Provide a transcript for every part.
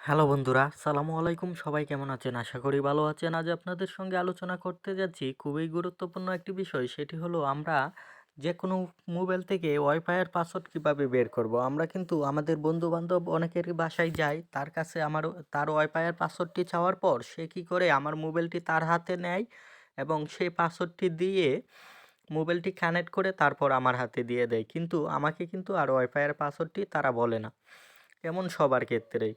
Hello বন্ধুরা, সালামু আলাইকুম। সবাই কেমন আছেন? আশা করি ভালো আছেন। আজ আপনাদের সঙ্গে আলোচনা করতে যাচ্ছি খুবই গুরুত্বপূর্ণ একটি বিষয়, সেটি হলো আমরা যে কোনো মোবাইল থেকে ওয়াইফাইয়ের পাসওয়ার্ড কীভাবে বের করব? আমরা কিন্তু আমাদের বন্ধু বান্ধব অনেকেরই বাসায় যাই, তার কাছে আমার তার ওয়াইফাইয়ের পাসওয়ার্ডটি চাওয়ার পর সে কী করে আমার মোবাইলটি তার হাতে নেয় এবং সেই পাসওয়ার্ডটি দিয়ে মোবাইলটি কানেক্ট করে তারপর আমার হাতে দিয়ে দেয়। কিন্তু আমাকে কিন্তু আর ওয়াইফাইয়ের পাসওয়ার্ডটি তারা বলে না। এমন সবার ক্ষেত্রেই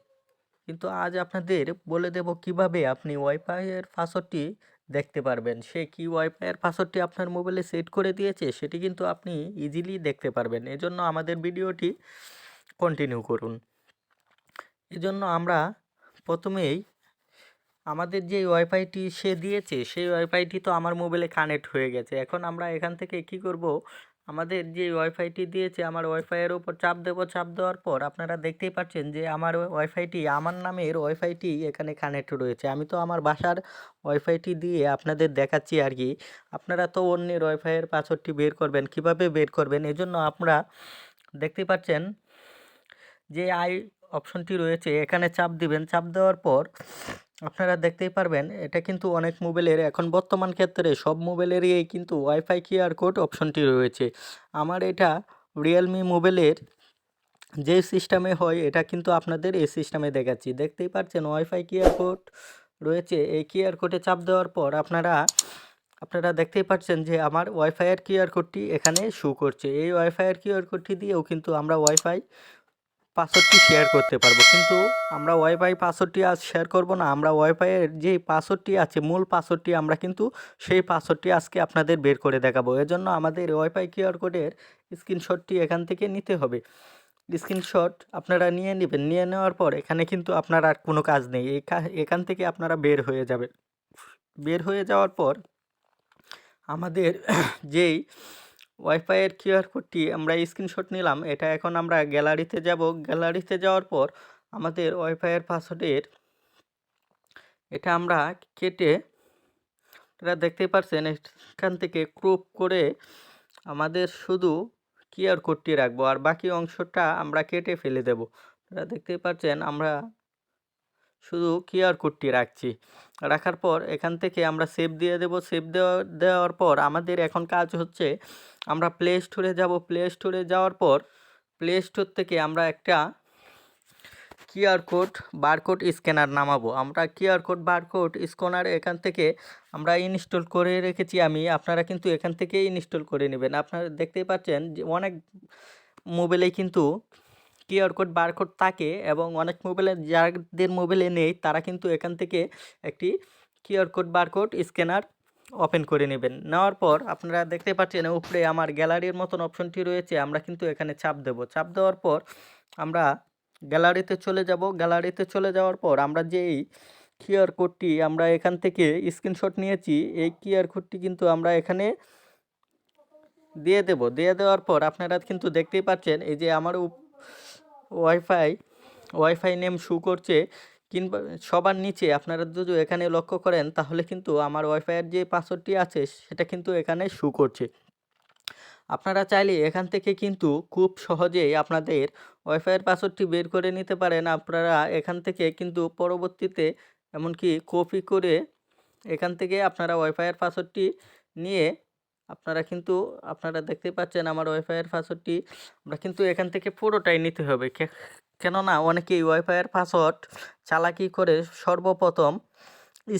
কিন্তু আজ আপনাদের বলে দেব কীভাবে আপনি ওয়াইফাইয়ের পাসওয়ার্ডটি দেখতে পারবেন। সে কি ওয়াইফাইয়ের পাসওয়ার্ডটি আপনার মোবাইলে সেট করে দিয়েছে, সেটি কিন্তু আপনি ইজিলি দেখতে পারবেন। এজন্য আমাদের ভিডিওটি কন্টিনিউ করুন। এজন্য আমরা প্রথমেই আমাদের যে ওয়াইফাইটি সে দিয়েছে, সেই ওয়াইফাইটি তো আমার মোবাইলে কানেক্ট হয়ে গেছে। এখন আমরা এখান থেকে কি করব? আমাদের যে ওয়াইফাইটি দিয়েছে, আমার ওয়াইফাইয়ের উপর চাপ দেব, চাপ দেওয়ার পর আপনারা দেখতেই পাচ্ছেন যে আমার ওয়াইফাইটি, আমার নামের ওয়াইফাইটি এখানে কানেক্ট রয়েছে। আমি তো আমার বাসার ওয়াইফাইটি দিয়ে আপনাদের দেখাচ্ছি আর কি। আপনারা তো অন্যের ওয়াইফাইয়ের পাসওয়ার্ডটি বের করবেন, কীভাবে বের করবেন? এজন্য আপনারা দেখতেই পাচ্ছেন যে আই অপশনটি রয়েছে, এখানে চাপ দিবেন। চাপ দেওয়ার পর আপনারা দেখতেই পারবেন, এটা কিন্তু অনেক মোবাইলের, এখন বর্তমান ক্ষেত্রে সব মোবাইলেরই কিন্তু ওয়াইফাই কিউআর কোড অপশনটি রয়েছে। আমার এটা রিয়েলমি মোবাইলের যে সিস্টেমে হয়, এটা কিন্তু আপনাদের এই সিস্টেমে দেখাচ্ছি। দেখতেই পাচ্ছেন ওয়াইফাই কিউআর কোড রয়েছে, এই কিউআর কোডে চাপ দেওয়ার পর আপনারা আপনারা দেখতেই পাচ্ছেন যে আমার ওয়াইফাইয়ের কিউআর কোডটি এখানে শু করছে। এই ওয়াইফাইয়ের কিউআর কোডটি দিয়েও কিন্তু আমরা ওয়াইফাই পাসওয়ার্ডটি শেয়ার করতে পারব। কিন্তু আমরা ওয়াইফাই পাসওয়ার্ডটি আজ শেয়ার করব না, আমরা ওয়াইফাইয়ের যে পাসওয়ার্ডটি আছে, মূল পাসওয়ার্ডটি আমরা কিন্তু সেই পাসওয়ার্ডটি আজকে আপনাদের বের করে দেখাবো। এজন্য আমাদের ওয়াইফাই কিউআর কোডের স্ক্রিনশটটি এখান থেকে নিতে হবে। স্ক্রিনশট আপনারা নিয়ে নেবেন, নিয়ে নেওয়ার পর এখানে কিন্তু আপনার আর কোনো কাজ নেই। এখান থেকে আপনারা বের হয়ে যাবেন বের হয়ে যাওয়ার পর আমাদের যেই ওয়াইফাইয়ের কিউআর কোডটি আমরা স্ক্রিনশট নিলাম। এটা এখন আমরা গ্যালারিতে যাব। গ্যালারিতে যাওয়ার পর আমাদের ওয়াইফাইয়ের পাসওয়ার্ডের এটা আমরা কেটে এটা দেখতেই পারছেন, এখান থেকে ক্রুপ করে আমাদের শুধু কিউআর কোডটি রাখব। আর বাকি অংশটা আমরা কেটে ফেলে দেব। এটা দেখতেই পাচ্ছেন আমরা শুধু কিউআর কোডটি রাখছি। রাখার পর এখান থেকে আমরা সেভ দিয়ে দেব। সেভ দেওয়া, দেওয়ার পর আমাদের এখন কাজ হচ্ছে আমরা প্লে স্টোরে যাব। প্লে স্টোরে যাওয়ার পর প্লে স্টোর থেকে আমরা একটা কিউআর কোড বারকোড স্ক্যানার নামাবো। আমরা কিউআর কোড বারকোড স্ক্যানার এখান থেকে আমরা ইনস্টল করে রেখেছি আমি। আপনারা কিন্তু এখান থেকে ইনস্টল করে নেবেন। আপনারা দেখতেই পাচ্ছেন যে অনেক মোবাইলেই কিন্তু কিউআর কোড বারকোড থাকে এবং অনেক মোবাইলে যাদের মোবাইলে নেই, তারা কিন্তু এখান থেকে একটি QR code barcode scanner open করে নেবেন। নেওয়ার পর আপনারা দেখতে পাচ্ছেন উপরে আমার গ্যালারির মতন অপশনটি রয়েছে, আমরা কিন্তু এখানে চাপ দেব। চাপ দেওয়ার পর আমরা গ্যালারিতে চলে যাব। গ্যালারিতে চলে যাওয়ার পর আমরা যেই কিউআর কোডটি আমরা এখান থেকে স্ক্রিনশট নিয়েছি, এই কিউআর কোডটি কিন্তু আমরা এখানে দিয়ে দেব। দিয়ে দেওয়ার পর আপনারা কিন্তু দেখতেই পাচ্ছেন, এই যে আমার ওয়াইফাই ওয়াইফাই নেম শু করছে, কিংবা সবার নিচে, আপনারা যদি এখানে লক্ষ্য করেন, তাহলে কিন্তু আমার ওয়াইফাইয়ের যে পাসওয়ার্ডটি আছে, সেটা কিন্তু এখানে শু করছে। আপনারা চাইলে এখান থেকে কিন্তু খুব সহজেই আপনাদের ওয়াইফাইয়ের পাসওয়ার্ডটি বের করে নিতে পারেন। আপনারা এখান থেকে কিন্তু পরবর্তীতে, এমনকি কপি করে, এখান থেকে আপনারা ওয়াইফাইয়ের পাসওয়ার্ডটি নিয়ে আপনারা কিন্তু, আপনারা দেখতে পাচ্ছেন আমার ওয়াইফাইয়ের পাসওয়ার্ডটি আমরা কিন্তু এখান থেকে পুরোটাই নিতে হবে। কেননা অনেকেই ওয়াইফাইয়ের পাসওয়ার্ড চালাকি করে সর্বপ্রথম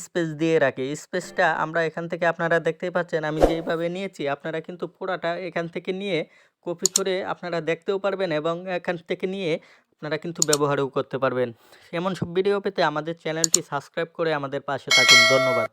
স্পেস দিয়ে রাখে। স্পেসটা আমরা এখান থেকে আপনারা দেখতেই পাচ্ছেন, আমি যেইভাবে নিয়েছি, আপনারা কিন্তু পুরাটা এখান থেকে নিয়ে কপি করে আপনারা দেখতেও পারবেন এবং এখান থেকে নিয়ে আপনারা কিন্তু ব্যবহারও করতে পারবেন। এমন সব ভিডিও পেতে আমাদের চ্যানেলটি সাবস্ক্রাইব করে আমাদের পাশে থাকুন। ধন্যবাদ।